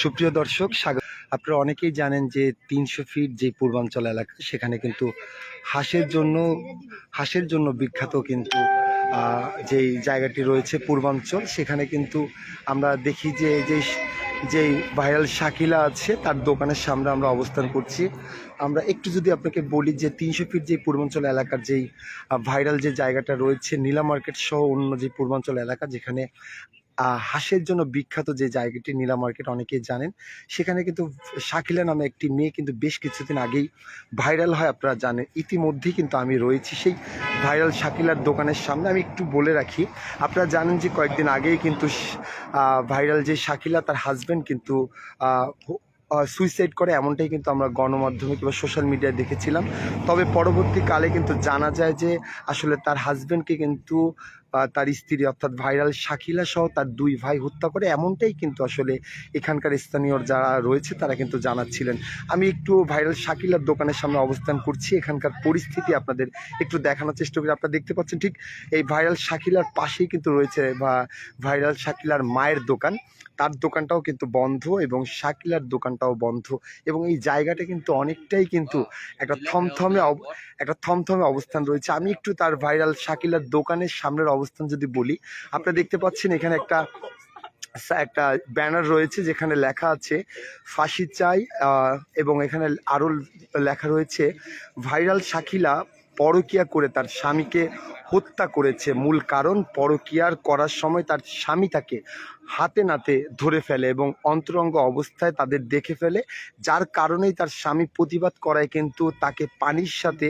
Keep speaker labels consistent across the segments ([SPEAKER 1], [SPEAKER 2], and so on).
[SPEAKER 1] সুপ্রিয় দর্শক, স্বাগত। আপনারা অনেকেই জানেন যে তিনশো ফিট যে পূর্বাঞ্চল এলাকা, সেখানে কিন্তু হাঁসের জন্য হাঁসের জন্য বিখ্যাত কিন্তু যেই জায়গাটি রয়েছে পূর্বাঞ্চল, সেখানে কিন্তু আমরা দেখি যে যে, যেই ভাইরাল শাকিলা আছে, তার দোকানের সামনে আমরা অবস্থান করছি। আমরা একটু যদি আপনাকে বলি যে তিনশো ফিট যে পূর্বাঞ্চল এলাকার যেই ভাইরাল যে জায়গাটা রয়েছে, নীলা মার্কেট সহ অন্য যে পূর্বাঞ্চল এলাকা, যেখানে হাঁসের জন্য বিখ্যাত যে জায়গাটি, নীলা মার্কেট অনেকেই জানেন। সেখানে কিন্তু শাকিলা নামে একটি মেয়ে কিন্তু বেশ কিছুদিন আগেই ভাইরাল হয়, আপনারা জানেন। ইতিমধ্যেই কিন্তু আমি রয়েছি সেই ভাইরাল শাকিলার দোকানের সামনে। আমি একটু বলে রাখি, আপনারা জানেন যে কয়েকদিন আগেই কিন্তু ভাইরাল যে শাকিলা, তার হাজব্যান্ড কিন্তু সুইসাইড করে। এমনটাই কিন্তু আমরা গণমাধ্যমে কিংবা সোশ্যাল মিডিয়ায় দেখেছিলাম। তবে পরবর্তীকালে কিন্তু জানা যায় যে আসলে তার হাজব্যান্ডকে কিন্তু তার স্ত্রী অর্থাৎ ভাইরাল শাকিলা সহ তার দুই ভাই হত্যা করে, এমনটাই কিন্তু আসলে এখানকার স্থানীয় যারা রয়েছে তারা কিন্তু জানাচ্ছিলেন। আমি একটু ভাইরাল শাকিলার দোকানের সামনে অবস্থান করছি, এখানকার পরিস্থিতি আপনাদের একটু দেখানোর চেষ্টা করি। আপনারা দেখতে পাচ্ছেন ঠিক এই ভাইরাল শাকিলার পাশেই কিন্তু রয়েছে বা ভাইরাল শাকিলার মায়ের দোকান। তার দোকানটাও কিন্তু বন্ধ এবং শাকিলার দোকানটাও বন্ধ এবং এই জায়গাটা কিন্তু অনেকটাই কিন্তু একটা থমথমে একটা থমথমে অবস্থান রয়েছে। আমি একটু তার ভাইরাল শাকিলার দোকানের সামনের অবস্থান যদি বলি, আপনারা দেখতে পাচ্ছেন এখানে একটা একটা ব্যানার রয়েছে যেখানে লেখা আছে, ফাঁসি চাই এবং এখানে আরও লেখা রয়েছে, ভাইরাল শাকিলা পরকিয়া করে তার স্বামীকে হত্যা করেছে। মূল কারণ পরকিয়ার করার সময় তার স্বামী তাকে হাতে নাতে ধরে ফেলে এবং অন্তরঙ্গ অবস্থায় তাদের দেখে ফেলে, যার কারণেই তার স্বামী প্রতিবাদ করায় কিন্তু তাকে পানির সাথে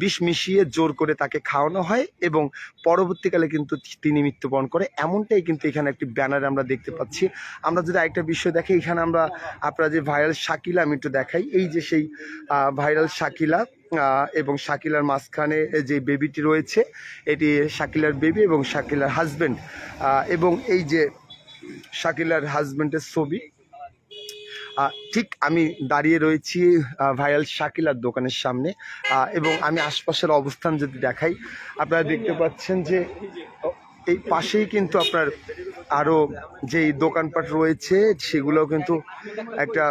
[SPEAKER 1] বিষ মিশিয়ে জোর করে তাকে খাওয়ানো হয় এবং পরবর্তীকালে কিন্তু তিনি মৃত্যুবরণ করে। এমনটাই কিন্তু এখানে একটি ব্যানারে আমরা দেখতে পাচ্ছি। আমরা যদি আরেকটা বিষয় দেখি, এখানে আমরা আপনারা যে ভাইরাল শাকিলা, আমি একটু দেখাই। এই যে সেই ভাইরাল শাকিলা এবং শাকিলার মাঝখানে যে বেবিটি রয়েছে এটি শাকিলার বেবি এবং শাকিলার হাজবেন্ড এবং এই যে শাকিলার হাজব্যান্ডের ছবি ঠিক আমি দাঁড়িয়ে রয়েছি আহ, ভাইরাল শাকিলার দোকানের সামনে এবং আমি আশপাশের অবস্থান যদি দেখাই আপনারা দেখতে পাচ্ছেন যে এই পাশেই কিন্তু আপনার আরও যেই দোকানপাট রয়েছে সেগুলো কিন্তু একটা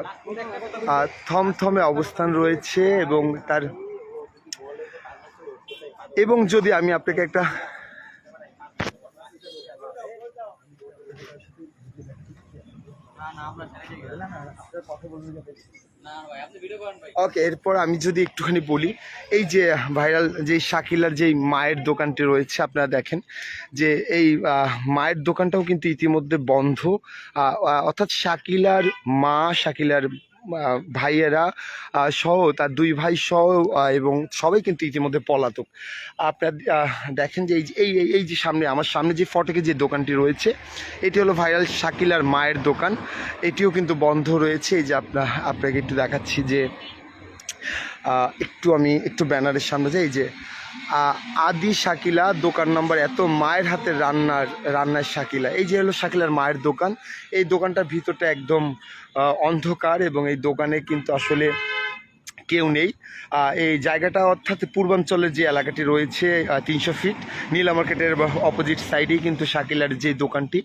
[SPEAKER 1] থমথমে অবস্থান রয়েছে এবং তার এবং যদি আমি আপনাকে একটা ওকে এরপর আমি যদি একটুখানি বলি, এই যে ভাইরাল, যে শাকিলার যেই মায়ের দোকানটি রয়েছে, আপনারা দেখেন যে এই মায়ের দোকানটাও কিন্তু ইতিমধ্যে বন্ধ। অর্থাৎ শাকিলার মা, শাকিলার ভাইয়েরা সহ, তার দুই ভাই সহ এবং সবাই কিন্তু ইতিমধ্যে পলাতক। আপনার দেখেন যে এই যে- এই যে সামনে, আমার সামনে যে ফটকে যে দোকানটি রয়েছে, এটি হলো ভাইরাল শাকিলার মায়ের দোকান। এটিও কিন্তু বন্ধ রয়েছে। এই যে আপনার আপনাকে একটু দেখাচ্ছি যে একটু আমি, একটু ব্যানারের সামনে যাই যে আদি শাকিলা, দোকান নাম্বার এত, মায়ের হাতের রান্নার রান্নার শাকিলা। এই যে হলো শাকিলার মায়ের দোকান। এই দোকানটার ভিতরটা একদম অন্ধকার এবং এই দোকানে কিন্তু আসলে কেউ নেই। এই জায়গাটা অর্থাৎ পূর্বাঞ্চলের যে এলাকাটি রয়েছে তিনশো ফিট, নীলা মার্কেটের অপোজিট সাইডেই কিন্তু শাকিলার যে দোকানটি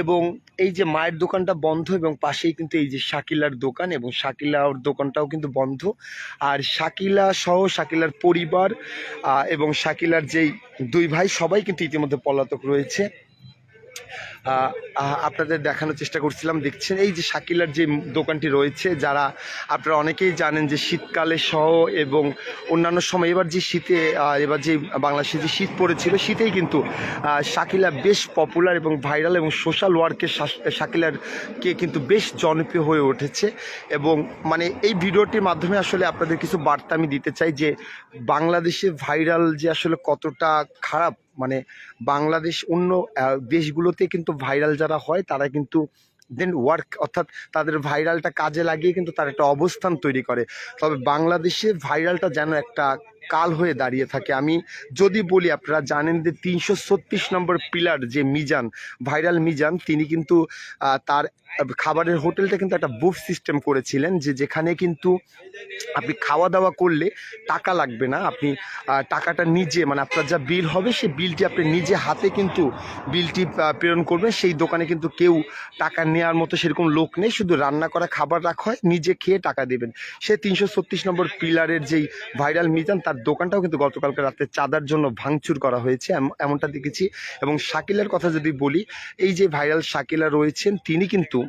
[SPEAKER 1] এবং এই যে মায়ের দোকানটা বন্ধ এবং পাশেই কিন্তু এই যে শাকিলার দোকান এবং শাকিলার দোকানটাও কিন্তু বন্ধ। আর শাকিলা সহ শাকিলার পরিবার এবং শাকিলার যেই দুই ভাই সবাই কিন্তু ইতিমধ্যে পলাতক রয়েছে। আপনাদের দেখানোর চেষ্টা করছিলাম। দেখছেন, এই যে শাকিলার যে দোকানটি রয়েছে, যারা আপনারা অনেকেই জানেন যে শীতকালে সহ এবং অন্যান্য সময় এবার যে শীতে এবার যে বাংলাদেশে যে শীত পড়েছিল, শীতেই কিন্তু শাকিলা বেশ পপুলার এবং ভাইরাল এবং সোশ্যাল ওয়ার্কে শাকিলারকে কিন্তু বেশ জনপ্রিয় হয়ে উঠেছে। এবং মানে এই ভিডিওটির মাধ্যমে আসলে আপনাদের কিছু বার্তা আমি দিতে চাই যে, বাংলাদেশে ভাইরাল যে আসলে কতটা খারাপ মানে বাংলাদেশ অন্য দেশগুলোতে কিন্তু ভাইরাল যারা হয়, তারা কিন্তু দেন ওয়ার্ক অর্থাৎ তাদের ভাইরালটা কাজে লাগিয়ে কিন্তু তার একটা অবস্থান তৈরি করে। তবে বাংলাদেশে ভাইরালটা যেন একটা কাল হয়ে দাঁড়িয়ে থাকে। আমি যদি বলি, আপনারা জানেন যে তিনশো ছত্রিশ নম্বর পিলার যে মিজান, ভাইরাল মিজান, তিনি কিন্তু তার খাবারের হোটেলটা কিন্তু একটা বুফ সিস্টেম করেছিলেন যে যেখানে কিন্তু আপনি খাওয়া দাওয়া করলে টাকা লাগবে না। আপনি টাকাটা নিজে মানে আপনার যা বিল হবে, সেই বিলটি আপনি নিজে হাতে কিন্তু বিলটি প্রেরণ করবেন। সেই দোকানে কিন্তু কেউ টাকা নেওয়ার মতো সেরকম লোক নেই, শুধু রান্না করা খাবার রাখা হয়, নিজে খেয়ে টাকা দেবেন। সে তিনশো ছত্রিশ নম্বর পিলারের যেই ভাইরাল মিজান, তার দোকানটাও কিন্তু গতকালকে রাতে চাঁদার জন্য ভাঙচুর করা হয়েছে, এম- এমনটা দেখেছি। এবং শাকিলার কথা যদি বলি, এই যে ভাইরাল শাকিলা রয়েছেন, তিনি কিন্তু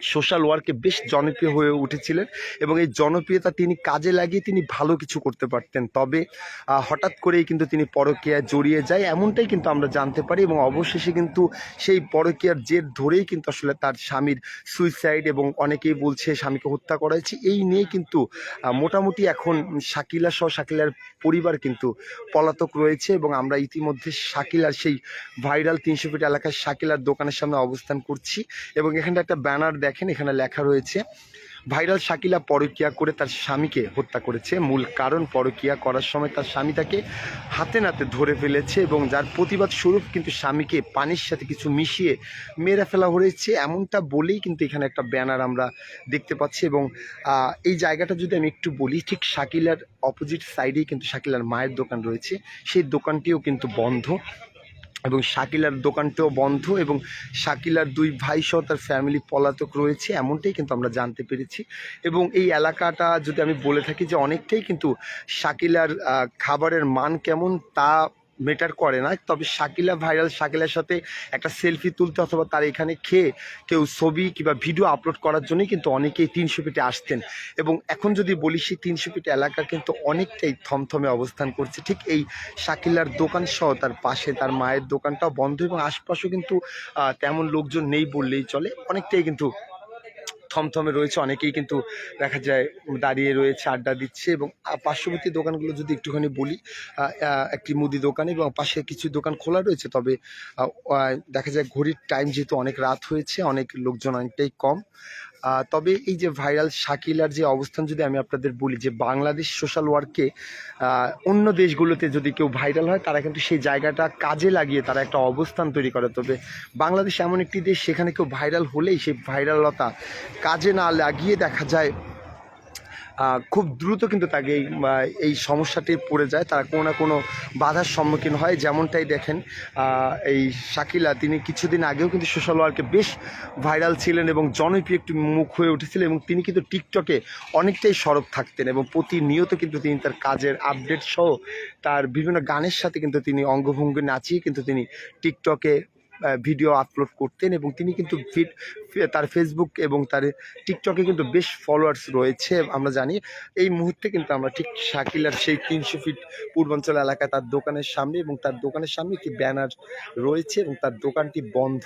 [SPEAKER 1] সোশ্যাল ওয়ার্কে বেশ জনপ্রিয় হয়ে উঠেছিলেন এবং এই জনপ্রিয়তা তিনি কাজে লাগিয়ে তিনি ভালো কিছু করতে পারতেন। তবে হঠাৎ করেই কিন্তু তিনি পরকীয়ায় জড়িয়ে যায় এমনটাই কিন্তু আমরা জানতে পারি এবং অবশেষে কিন্তু সেই পরকীয়ার জের ধরেই কিন্তু আসলে তার স্বামীর সুইসাইড এবং অনেকেই বলছে স্বামীকে হত্যা করা হয়েছে। এই নিয়ে কিন্তু মোটামুটি এখন শাকিলা সহ শাকিলার পরিবার কিন্তু পলাতক রয়েছে এবং আমরা ইতিমধ্যে শাকিলার সেই ভাইরাল তিনশো ফিট এলাকার শাকিলার দোকানের সামনে অবস্থান করছি এবং এখানটা একটা ব্যানার দেখেন, এখানে লেখা রয়েছে, ভাইরাল শাকিলা পরকিয়া করে তার স্বামীকে হত্যা করেছে। মূল কারণ, পরকিয়া করার সময় তার স্বামী তাকে হাতে নাতে ধরে ফেলেছে এবং যার প্রতিবাদ স্বরূপ কিন্তু স্বামীকে পানির সাথে কিছু মিশিয়ে মেরে ফেলা হয়েছে। এমনটা বলেই কিন্তু এখানে একটা ব্যানার আমরা দেখতে পাচ্ছি এবং এই জায়গাটা যদি আমি একটু বলি, ঠিক শাকিলার অপোজিট সাইডেই কিন্তু শাকিলার মায়ের দোকান রয়েছে। সেই দোকানটিও কিন্তু বন্ধ। এবং শাকিলার দোকানটিও বন্ধ এবং শাকিলার দুই ভাই সহ তার ফ্যামিলি পলাতক রয়েছে, এমনটাই কিন্তু আমরা জানতে পেরেছি। এবং এই এলাকাটা যদি আমি বলে থাকি যে অনেকটাই কিন্তু শাকিলার খাবারের মান কেমন তা মেটার করে না। তবে শাকিলা ভাইরাল, শাকিলার সাথে একটা সেলফি তুলতে অথবা তার এখানে খেয়ে কেউ ছবি কিংবা ভিডিও আপলোড করার জন্যই কিন্তু অনেকেই তিনশো ফিটে আসতেন। এবং এখন যদি বলি, সেই তিনশো ফিট এলাকা কিন্তু অনেকটাই থমথমে অবস্থান করছে। ঠিক এই শাকিলার দোকান সহ তার পাশে তার মায়ের দোকানটাও বন্ধ এবং আশপাশেও কিন্তু তেমন লোকজন নেই বললেই চলে। অনেকটাই কিন্তু থমথমে রয়েছে, অনেকেই কিন্তু দেখা যায় দাঁড়িয়ে রয়েছে, আড্ডা দিচ্ছে এবং পার্শ্ববর্তী দোকানগুলো যদি একটুখানি বলি একটি মুদি দোকান এবং পাশে কিছু দোকান খোলা রয়েছে, তবে দেখা যায় ঘড়ির টাইম যেহেতু অনেক রাত হয়েছে, অনেক লোকজন অনেকটাই কম। তবে এই যে ভাইরাল শাকিলার যে অবস্থান যদি আমি আপনাদের বলি, যে বাংলাদেশ সোশ্যাল ওয়ার্কে অন্য দেশগুলোতে যদি কেউ ভাইরাল হয়, তারা কিন্তু সেই জায়গাটা কাজে লাগিয়ে তারা একটা অবস্থান তৈরি করে। তবে বাংলাদেশ এমন একটি দেশ, সেখানে কেউ ভাইরাল হলেই সেই ভাইরালতা কাজে না লাগিয়ে দেখা যায় খুব দ্রুত কিন্তু তাকে এই এই সমস্যাটি পড়ে যায়। তারা কোনো না কোনো বাধার সম্মুখীন হয়, যেমনটাই দেখেন এই শাকিলা, তিনি কিছুদিন আগেও কিন্তু সোশ্যাল ওয়ার্কে বেশ ভাইরাল ছিলেন এবং জনপ্রিয় একটি মুখ হয়ে উঠেছিলেন এবং তিনি কিন্তু টিকটকে অনেকটাই সরব থাকতেন এবং প্রতিনিয়ত কিন্তু তিনি তার কাজের আপডেট সহ তার বিভিন্ন গানের সাথে কিন্তু তিনি অঙ্গভঙ্গি নাচিয়ে কিন্তু তিনি টিকটকে ভিডিও আপলোড করতেন এবং তিনি কিন্তু তার ফেসবুক এবং তার টিকটকে কিন্তু বেশ ফলোয়ার্স রয়েছে, আমরা জানি। এই মুহূর্তে কিন্তু আমরা ঠিক শাকিলার সেই তিনশো ফিট পূর্বাঞ্চল এলাকায় তার দোকানের সামনে এবং তার দোকানের সামনে একটি ব্যানার রয়েছে এবং তার দোকানটি বন্ধ।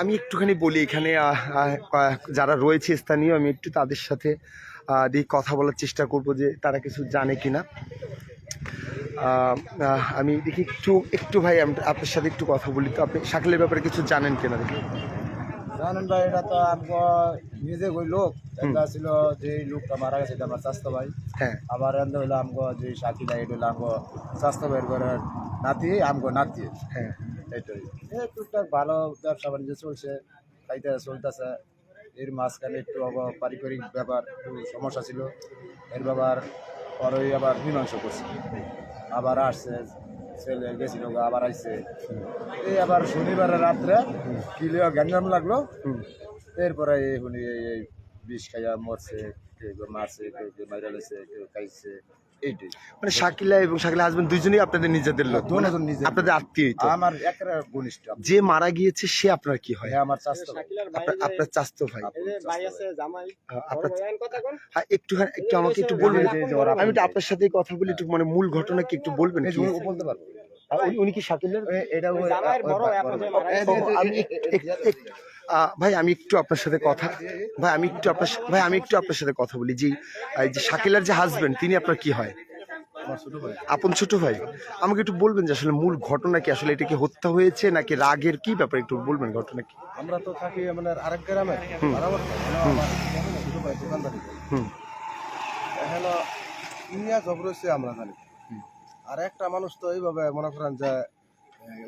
[SPEAKER 1] আমি একটুখানি বলি এখানে যারা রয়েছে স্থানীয়, আমি একটু তাদের সাথে দিয়ে কথা বলার চেষ্টা করব যে তারা কিছু জানে আহ, আহ, আমি দেখি একটু একটু ভাই আপনার সাথে একটু কথা বলি তো। আপনি শাকিলের ব্যাপারে কিছু জানেন কিনা দেখি।
[SPEAKER 2] জানেন ভাই এটা তো আমগো নিজে ওই লোক। এটা ছিল যে লোকটা মারা গেছে এটা আমার স্বাস্থ্য ভাই।
[SPEAKER 1] হ্যাঁ।
[SPEAKER 2] আবার এন্ড হইল আমগো যে সাথী ভাই এটা হইল আমগো স্বাস্থ্য ভাইয়ের ঘরে নাতি আমগো নাতি।
[SPEAKER 1] হ্যাঁ।
[SPEAKER 2] এইটাই। এই টুকটাক ভালো ব্যবসা বাণিজ্য চলছে খাইতে চলতেছে। এর মাঝখানে একটু পারিবারিক ব্যাপার একটু সমস্যা ছিল। এর ব্যাপার পরে আবার মীমাংসা করছে। আবার আসছে ছেলে গেছিল আবার আসছে এই আবার শনিবারের রাত্রে কিলিও গ্যাঞ্জাম লাগল। এরপরে এই শুনি এই এই বিষ খাইয়া মরছে। কেউ কেউ মারছে কেউ কেউ মাইরা লেছে কেউ খাইছে এইটাই।
[SPEAKER 1] মানে শাকিলা এবং শাকিলা হাজবেন্ড দুইজনেই আপনাদের নিজেদের লোক।
[SPEAKER 2] দুজন।
[SPEAKER 1] আপনাদের আত্মীয়
[SPEAKER 2] আমার একেবারে ঘনিষ্ঠ
[SPEAKER 1] যে মারা গিয়েছে সে আপনার কি হয়?
[SPEAKER 2] হ্যাঁ আমার
[SPEAKER 1] আপনার আপনার চাস্তো ভাই।
[SPEAKER 2] ভাই আছে
[SPEAKER 1] আহ, আপনার হ্যাঁ একটুখানি একটু আমাকে একটু বলবেন।
[SPEAKER 2] এই যে ওরা-
[SPEAKER 1] আমি একটু আপনার সাথে কথা বলি একটু মানে মূল ঘটনা কি একটু বলবেন
[SPEAKER 2] বলতে পারব।
[SPEAKER 1] উনি- উনি কি শাকিলের?
[SPEAKER 2] এটা
[SPEAKER 1] ভাই আমি একটু আপনার সাথে কথা ভাই আমি একটু আপনার ভাই আমি একটু আপনার সাথে কথা বলি। যে এই যে শাকিলার যে হাজবেন্ড তিনি আপনার কি হয়? আপন ছোট ভাই? আমাকে একটু বলবেন যে আসলে মূল ঘটনা কি? আসলে এটা কি হত্যা হয়েছে নাকি রাগের কি ব্যাপার একটু বলবেন ঘটনা কি?
[SPEAKER 2] আমরা তো থাকি মানে আরেক গ্রামে। মানে আমার জানি। আর একটা মানুষ তো এইভাবে মনে করেন যে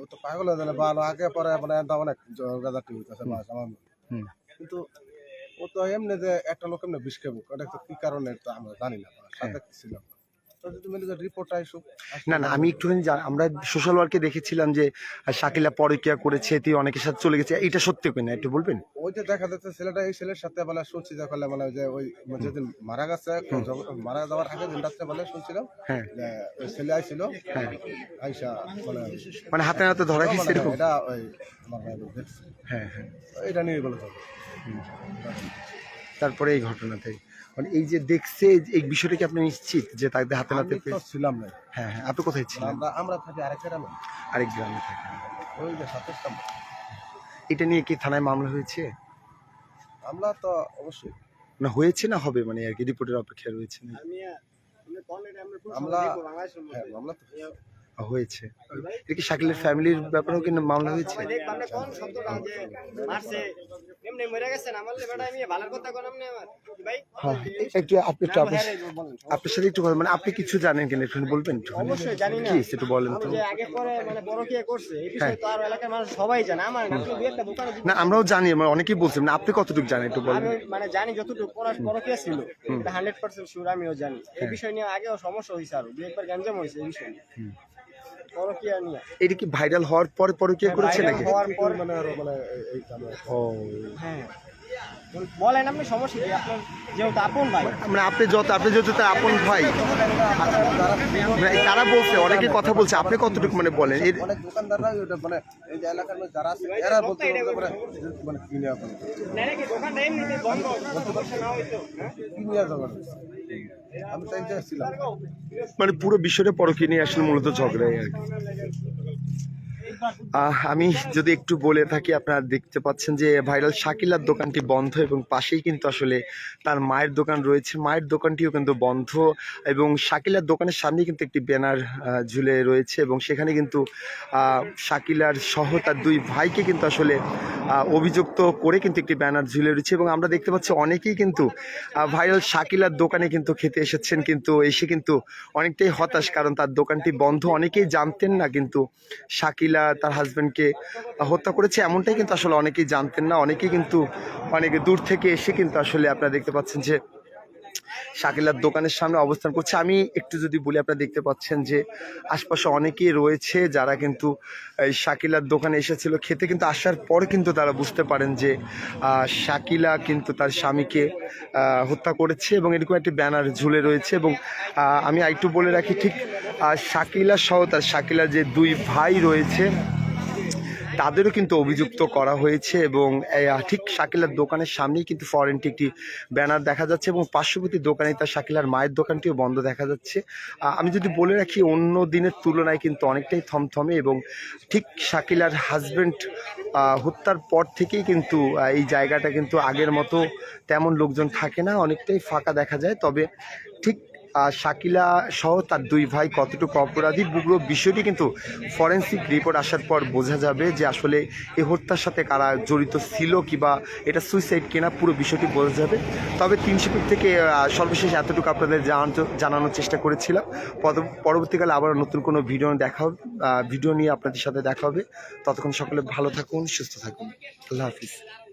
[SPEAKER 2] ও তো পাগল হয়ে গেলে ভালো আগে পরে মানে অনেক ঝগড়াঝাটি হইতেছে মাছ আমার কিন্তু ও তো এমনি যে একটা লোক এমনি বিষ খাব এটা তো কি কারণে তো আমরা জানি না সাথে ছিলাম না।
[SPEAKER 1] না না আমি একটুখানি আমরা সোশ্যাল ওয়ার্কে দেখেছিলাম যে শাকিলা পরকিয়া করেছে তুই অনেকের সাথে চলে গেছে। এটা সত্যি কিনা একটু বলবেন?
[SPEAKER 2] ওই যে দেখা যাচ্ছে ছেলেটা এই ছেলের সাথে বলে শুনছি যে বলে মানে যে ওই যেদিন মারা গেছে মারা যাওয়ার আগে দিন রাত্রে বলে শুনছিলাম
[SPEAKER 1] হ্যাঁ।
[SPEAKER 2] ছেলে আইছিল
[SPEAKER 1] হ্যাঁ।
[SPEAKER 2] আইসা মানে
[SPEAKER 1] মানে হাতে হাতে ধরা গেছে
[SPEAKER 2] মানে
[SPEAKER 1] এরকম
[SPEAKER 2] এটা ওই আমার
[SPEAKER 1] হ্যাঁ হ্যাঁ।
[SPEAKER 2] এটা নিয়ে বলে
[SPEAKER 1] তারপরে এই ঘটনাতে মানে এই যে দেখছে এই বিষয়টা কি আপনি নিশ্চিত যে তাদের হাতে নাতে
[SPEAKER 2] ছিলাম না।
[SPEAKER 1] হ্যাঁ হ্যাঁ আপনি কোথায় ছিলেন?
[SPEAKER 2] আমরা আমরা থাকি আরেক গ্রামে।
[SPEAKER 1] আরেক গ্রামে থাকেন।
[SPEAKER 2] ওই যে সাতাশ
[SPEAKER 1] এটা নিয়ে কি থানায় মামলা হয়েছে?
[SPEAKER 2] আমরা তো অবশ্যই।
[SPEAKER 1] না হয়েছে না হবে মানে আর কি? রিপোর্টের অপেক্ষা রয়েছে
[SPEAKER 2] আমরা হ্যাঁ মামলা তো
[SPEAKER 1] হয়েছে। এটা কি শাকিলের ফ্যামিলির ব্যাপারেও কি মামলা হয়েছে? হ্যাঁ একটু আপনি একটু আপনার সাথে একটু মানে আপনি কিছু জানেন কিনা একটু বলবেন একটু। কি একটু বলেন তো।
[SPEAKER 3] মানে না
[SPEAKER 1] আমরাও জানি আমরা অনেকেই বলছি। না আপনি কতটুকু জানেন একটু বলেন।
[SPEAKER 3] মানে জানি যতটুকু কে ছিল হান্ড্রেড পার্সেন্ট শিওর আমিও জানি। এই বিষয় নিয়ে আগেও সমস্যা হয়েছে আরও। দুই একবার গ্যাঞ্জাম হয়েছে এই বিষয় নিয়ে।
[SPEAKER 1] এটা কি ভাইরাল হওয়ার পরে পরে কি করেছে নাকি?
[SPEAKER 3] হওয়ার পর
[SPEAKER 2] মানে আরও মানে এই- এই
[SPEAKER 1] ও।
[SPEAKER 3] হ্যাঁ। বলেন আপনি সমস্যা কি? আপনার যেহেতু আপন ভাই।
[SPEAKER 1] মানে আপনি যত আপনি যেহেতু তার আপন ভাই মানে তারা বলছে অনেকে কথা বলছে আপনি কতটুকু মানে বলেন?
[SPEAKER 2] অনেক দোকানদাররা ওটা মানে এই যে এলাকার যারা আছে এরা বলতে মানে মানে কিনে আপনি
[SPEAKER 3] নাকি? দোকানটা এমনিতে বন্ধ। সমস্যা না হইতো হ্যাঁ?
[SPEAKER 2] কিনে জমা
[SPEAKER 1] মানে পুরো বিষয়টা পরকে নিয়ে আসলে মূলত ঝগড়াই আর কি। আমি যদি একটু বলে থাকি, আপনারা দেখতে পাচ্ছেন যে ভাইরাল শাকিলার দোকানটি বন্ধ এবং পাশেই কিন্তু আসলে তার মায়ের দোকান রয়েছে। মায়ের দোকানটিও কিন্তু বন্ধ এবং শাকিলার দোকানের সামনে কিন্তু একটি ব্যানার ঝুলে রয়েছে এবং সেখানে কিন্তু শাকিলার সহ তার দুই ভাইকে কিন্তু আসলে অভিযুক্ত করে কিন্তু একটি ব্যানার ঝুলে রয়েছে এবং আমরা দেখতে পাচ্ছি অনেকেই কিন্তু ভাইরাল শাকিলার দোকানে কিন্তু খেতে এসেছেন কিন্তু এসে কিন্তু অনেকটাই হতাশ কারণ তার দোকানটি বন্ধ। অনেকেই জানতেন না কিন্তু শাকিলা তার হাজব্যান্ডকে হত্যা করেছে, এমনটাই কিন্তু আসলে অনেকেই জানতেন না। অনেকেই কিন্তু অনেকে দূর থেকে এসে কিন্তু আসলে আপনারা দেখতে পাচ্ছেন যে শাকিলার দোকানের সামনে অবস্থান করছে। আমি একটু যদি বলি, আপনারা দেখতে পাচ্ছেন যে আশপাশে অনেকেই রয়েছে যারা কিন্তু, এই শাকিলার দোকানে এসেছিল। খেতে কিন্তু আসার পর কিন্তু তারা বুঝতে পারেন যে শাকিলা কিন্তু তার স্বামীকে হত্যা করেছে এবং এরকম একটি ব্যানার ঝুলে রয়েছে এবং আমি আরেকটু বলে রাখি, ঠিক শাকিলা সহ তার শাকিলার যে দুই ভাই রয়েছে তাদেরও কিন্তু অভিযুক্ত করা হয়েছে এবং ঠিক শাকিলার দোকানের সামনেই কিন্তু ফরেনটি একটি ব্যানার দেখা যাচ্ছে এবং পার্শ্ববর্তী দোকানে তার শাকিলার মায়ের দোকানটিও বন্ধ দেখা যাচ্ছে। আমি যদি বলে রাখি, অন্য দিনের তুলনায় কিন্তু অনেকটাই থমথমে এবং ঠিক শাকিলার হাজব্যান্ড হত্যার পর থেকেই কিন্তু এই জায়গাটা কিন্তু আগের মতো তেমন লোকজন থাকে না, অনেকটাই ফাঁকা দেখা যায়। তবে ঠিক শাকিলা সহ তার দুই ভাই কতটুকু অপরাধী পুরো বিষয়টি কিন্তু ফরেন্সিক রিপোর্ট আসার পর বোঝা যাবে যে আসলে এই হত্যার সাথে কারা জড়িত ছিল কিবা এটা সুইসাইড কিনা পুরো বিষয়টি বোঝা যাবে। তবে তিনশো ফিট থেকে সর্বশেষ এতটুকু আপনাদের জানানো- জানানোর চেষ্টা করেছিলাম। পরবর্তীকালে আবার নতুন কোনো ভিডিও দেখা হবে ভিডিও নিয়ে আপনাদের সাথে দেখা হবে। ততক্ষণ সকলে ভালো থাকুন, সুস্থ থাকুন। আল্লাহ হাফিজ।